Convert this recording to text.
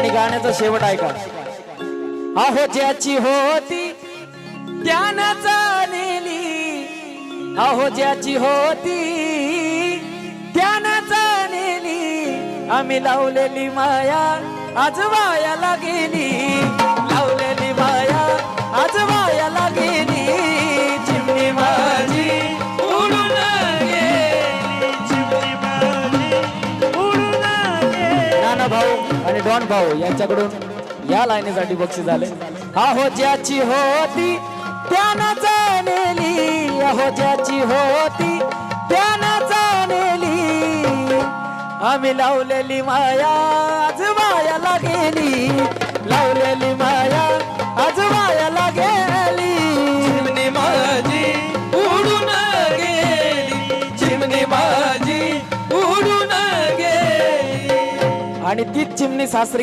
आणि गाण्याचा शेवट ऐका. अहो ज्याची होती त्यानं जाणेली अहो ज्याची होती त्यानं जाणेली आम्ही लावलेली माया आज वायाला गेली नाना भाऊ आणि डॉन भाऊ यांच्याकडून या लाईनीसाठी बक्षीस झाले. अहो ज्याची होती त्यानं जाणेली. अहो ज्याची होती त्यानं जाणेली. आम्ही लावलेली माया आज माया लागे. आणि तीच चिमणी सासरी